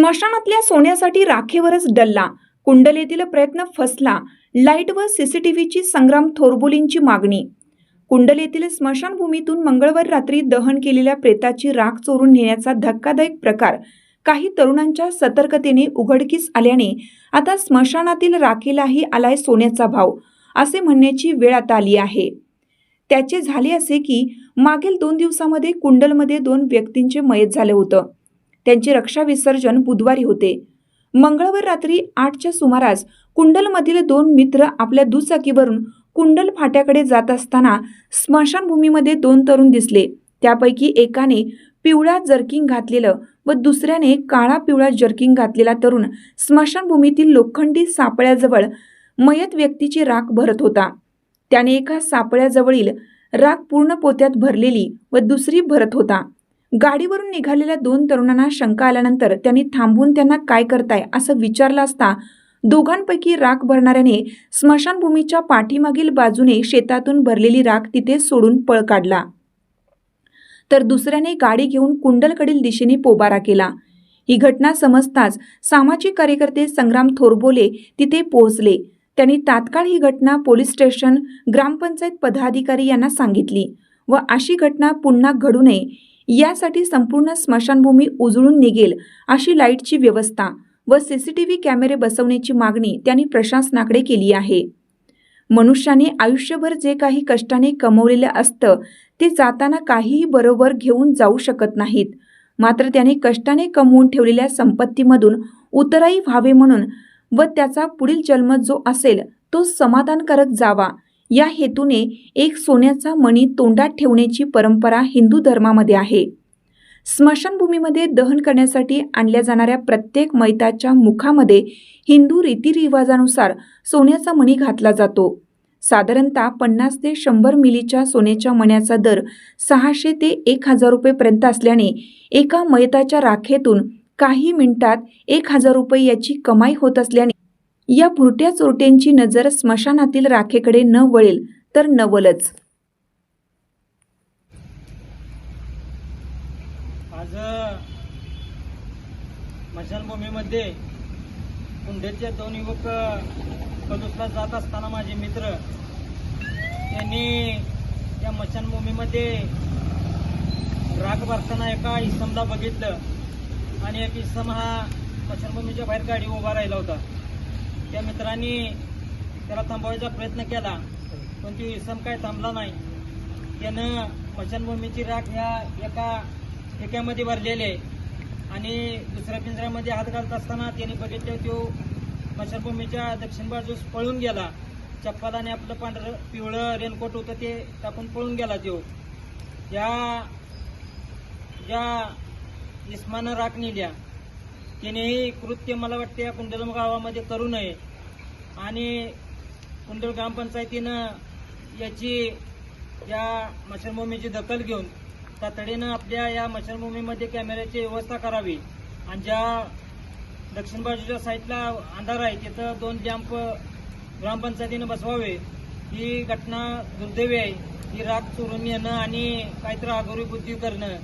स्मशानातल्या सोन्यासाठी राखेवरच डल्ला. कुंडलेतील प्रयत्न फसला. लाइट व सीसीटीव्हीची संग्राम थोरबोलींची मागणी. कुंडलेतील स्मशानभूमीतून मंगळवार रात्री दहन केलेल्या प्रेताची राख चोरून नेण्याचा धक्कादायक प्रकार. काही तरुणांच्या सतर्कतेने उघडकीस आल्याने आता स्मशानातील राखेलाही आलाय सोन्याचा भाव असे म्हणण्याची वेळ आता आली आहे. त्याचे झाले असे की मागील दोन दिवसामध्ये कुंडलमध्ये दोन व्यक्तींचे मयत झालं होतं. त्यांचे रक्षा विसर्जन बुधवारी होते. मंगळवार रात्री आठच्या सुमारास कुंडलमधील दोन मित्र आपल्या दुचाकीवरून कुंडल फाट्याकडे जात असताना स्मशानभूमीमध्ये दोन तरुण दिसले. त्यापैकी एकाने पिवळा जर्किंग घातलेलं व दुसऱ्याने काळा पिवळा जर्किंग घातलेला तरुण स्मशानभूमीतील लोखंडी सापळ्याजवळ मयत व्यक्तीची राख भरत होता. त्याने एका सापळ्याजवळील राख पूर्ण पोत्यात भरलेली व दुसरी भरत होता. गाडीवरून निघालेल्या दोन तरुणांना शंका आल्यानंतर त्यांनी थांबून त्यांना काय करताय असं विचारलं असता दोघांपैकी राख भरणाऱ्याने स्मशानभूमीच्या पाठीमागील बाजूने शेतातून भरलेली राख तिथे सोडून पळ काढला. तर दुसऱ्याने गाडी घेऊन कुंडलकडील दिशेने पोबारा केला. ही घटना समजताच सामाजिक कार्यकर्ते संग्राम थोरबोले तिथे पोहोचले. त्यांनी तात्काळ ही घटना पोलीस स्टेशन ग्रामपंचायत पदाधिकारी यांना सांगितली व अशी घटना पुन्हा घडू नये यासाठी संपूर्ण स्मशानभूमी उजळून निघेल अशी लाईटची व्यवस्था व सीसीटीव्ही कॅमेरे बसवण्याची मागणी त्यांनी प्रशासनाकडे केली आहे. मनुष्याने आयुष्यभर जे काही कष्टाने कमवलेलं असतं ते जाताना काहीही बरोबर घेऊन जाऊ शकत नाहीत. मात्र त्याने कष्टाने कमवून ठेवलेल्या संपत्तीमधून उतराई व्हावे म्हणून व त्याचा पुढील जन्म जो असेल तो समाधानकारक जावा या हेतूने एक सोन्याचा मणी तोंडात ठेवण्याची परंपरा हिंदू धर्मामध्ये आहे. स्मशानभूमीमध्ये दहन करण्यासाठी आणल्या जाणाऱ्या प्रत्येक मैताच्या मुखामध्ये हिंदू रीतिरिवाजानुसार सोन्याचा मणी घातला जातो. साधारणतः पन्नास ते शंभर मिलीच्या सोन्याच्या मण्याचा दर सहाशे ते एक हजार रुपयेपर्यंत असल्याने एका मयताच्या राखेतून काही मिनिटात एक हजार रुपये याची कमाई होत असल्याने या भुरट्या चोरट्यांची नजर स्मशानातील राखेकडे न वळेल तर नवलच. आज स्मशानभूमीमध्ये कुंडेचे दोन युवक पलूसला जात असताना माझे मित्र त्यांनी त्या मशानभूमीमध्ये राग भरताना एका इसमला बघितलं आणि एक इसम हा मशानभूमीच्या बाहेर गाडी उभा राहिला होता. त्या मित्रांनी त्याला थांबवायचा प्रयत्न केला पण तो इसम काय थांबला नाही. त्यानं मशानभूमीची राख ह्या एका ठेक्यामध्ये भरलेले आहे आणि दुसऱ्या पिंजऱ्यामध्ये हात घालत असताना त्याने बघितलं तो मशानभूमीच्या दक्षिण बाजूस पळून गेला. चप्पल आणि आपलं पांढरं पिवळं रेनकोट होतं ते टाकून पळून गेला तो. या ज्या इस्मानं राख नेल्या. तिने हे कृत्य मला वाटते या कुंडलम गावामध्ये करू नये. आणि कुंडल ग्रामपंचायतीनं याची या मच्छरभूमीची दखल घेऊन तातडीनं आपल्या या मच्छरभूमीमध्ये कॅमेऱ्याची व्यवस्था करावी. आणि ज्या दक्षिण बाजूच्या साईडला अंधार आहे तिथं दोन लॅम्प ग्रामपंचायतीनं बसवावे. ही घटना दुर्दैवी आहे. ही राग चोरून येणं आणि काहीतरी आगोरी बुद्धी करणं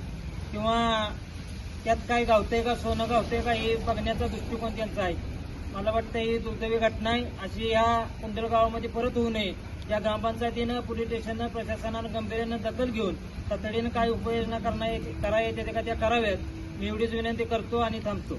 किंवा त्यात काय गावतंय का सोनं गावतंय का हे बघण्याचा दृष्टिकोन त्यांचा आहे. मला वाटतं ही दुर्दैवी घटना आहे. अशी या कुंडलगावामध्ये परत होऊ नये. या ग्रामपंचायतीनं पोलीस स्टेशननं प्रशासनानं गंभीर्यानं दखल घेऊन तातडीनं काय उपाययोजना करणार आहे करायच्या ते का त्या कराव्यात. मी एवढीच विनंती करतो आणि थांबतो.